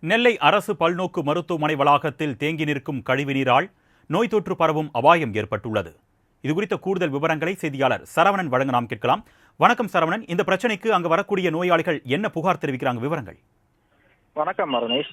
நெல்லை அரசு பல்நோக்கு மருத்துவமனை வளாகத்தில் தேங்கி நிற்கும் கழிவுநீரால் நோய் தொற்று பரவும் அபாயம் ஏற்பட்டுள்ளது. இது குறித்த கூடுதல் விவரங்களை செய்தியாளர் சரவணன் வழங்க நாம் கேட்கலாம். வணக்கம் சரவணன். இந்த பிரச்சனைக்கு அங்கு வரக்கூடிய நோயாளிகள் என்ன புகார் தெரிவிக்கிறாங்க? விவரங்கள். வணக்கம் மரணேஷ்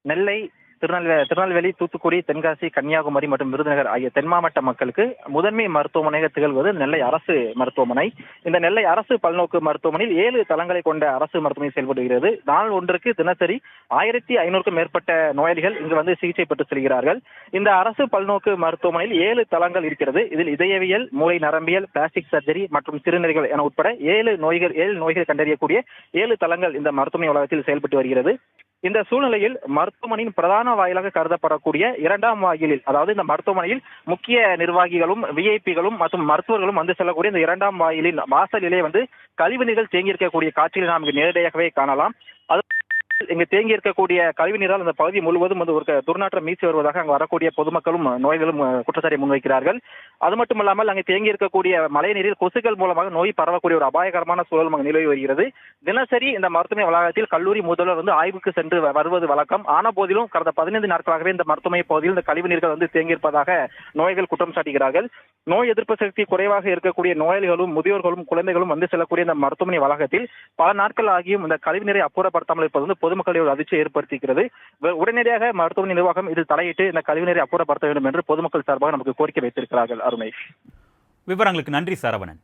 நெல்லை திருநெல்வேலி திருநெல்வேலி தூத்துக்குடி தென்காசி கன்னியாகுமரி மற்றும் விருதுநகர் ஆகிய தென் மாவட்ட மக்களுக்கு முதன்மை மருத்துவமனையாக திகழ்வது நெல்லை அரசு மருத்துவமனை. இந்த நெல்லை அரசு பல்நோக்கு மருத்துவமனையில் ஏழு தளங்களை கொண்ட அரசு மருத்துவமனை செயல்படுகிறது. நாள் ஒன்றுக்கு தினசரி ஆயிரத்தி ஐநூறுக்கும் மேற்பட்ட நோயாளிகள் இங்கு வந்து சிகிச்சை பெற்று செல்கிறார்கள். இந்த அரசு பல்நோக்கு மருத்துவமனையில் ஏழு தளங்கள் இருக்கிறது. இதில் இதயவியல் மூளை நரம்பியல் பிளாஸ்டிக் சர்ஜரி மற்றும் சிறுநீர்கள் என உட்பட ஏழு நோய்கள் ஏழு நோய்கள் கண்டறியக்கூடிய ஏழு தளங்கள் இந்த மருத்துவமனை உலகத்தில் செயல்பட்டு வருகிறது. இந்த சூழ்நிலையில் மருத்துவமனையின் பிரதான வாயிலாக கருதப்படக்கூடிய இரண்டாம் வாயிலில் அதாவது இந்த மருத்துவமனையில் முக்கிய நிர்வாகிகளும் விஐபிகளும் மற்றும் மருத்துவர்களும் வந்து செல்லக்கூடிய இந்த இரண்டாம் வாயிலின் வாசலிலே வந்து கழிவுநீர்கள் தேங்கி இருக்கக்கூடிய காட்சிகளை நாம் இங்கு நேரடியாகவே காணலாம். அது இங்கு தேங்கி இருக்கக்கூடிய கழிவு நீரால் அந்த பகுதி முழுவதும் வந்து ஒரு துர்நாற்றம் மீசி வருவதாக அங்கு வரக்கூடிய பொதுமக்களும் நோய்களும் குற்றச்சாட்டை முன்வைக்கிறார்கள். அது மட்டும் இல்லாமல் அங்கே தேங்கி இருக்கக்கூடிய மழை நீரில் கொசுக்கள் மூலமாக நோய் பரவக்கூடிய ஒரு அபாயகரமான சூழல் அங்கு நிலவி வருகிறது. தினசரி இந்த மருத்துவமனை வளாகத்தில் கல்லூரி முதல்வர் வந்து ஆய்வுக்கு சென்று வருவது வழக்கம். ஆன போதிலும் கடந்த பதினைந்து நாட்களாகவே இந்த மருத்துவமனை பகுதியில் இந்த கழிவு நீர்கள் வந்து தேங்கியிருப்பதாக நோய்கள் குற்றம் சாட்டுகிறார்கள். நோய் எதிர்ப்பு சக்தி குறைவாக இருக்கக்கூடிய நோயாளிகளும் முதியோர்களும் குழந்தைகளும் வந்து செல்லக்கூடிய இந்த மருத்துவமனை வளாகத்தில் பல நாட்கள் ஆகியும் இந்த கழிவு நீரை அப்புறப்படுத்தாமல் இருப்பது வந்து பொதுமக்களை ஒரு அதிர்ச்சியை ஏற்படுத்திக்கிறது உடனடியாக மருத்துவமனை நிர்வாகம் இதில் தலையிட்டு இந்த கழிவு நீரை அப்புறப்படுத்த வேண்டும் என்று பொதுமக்கள் சார்பாக நமக்கு கோரிக்கை வைத்திருக்கிறார்கள் அருணேஷ். விவரங்களுக்கு நன்றி சரவணன்.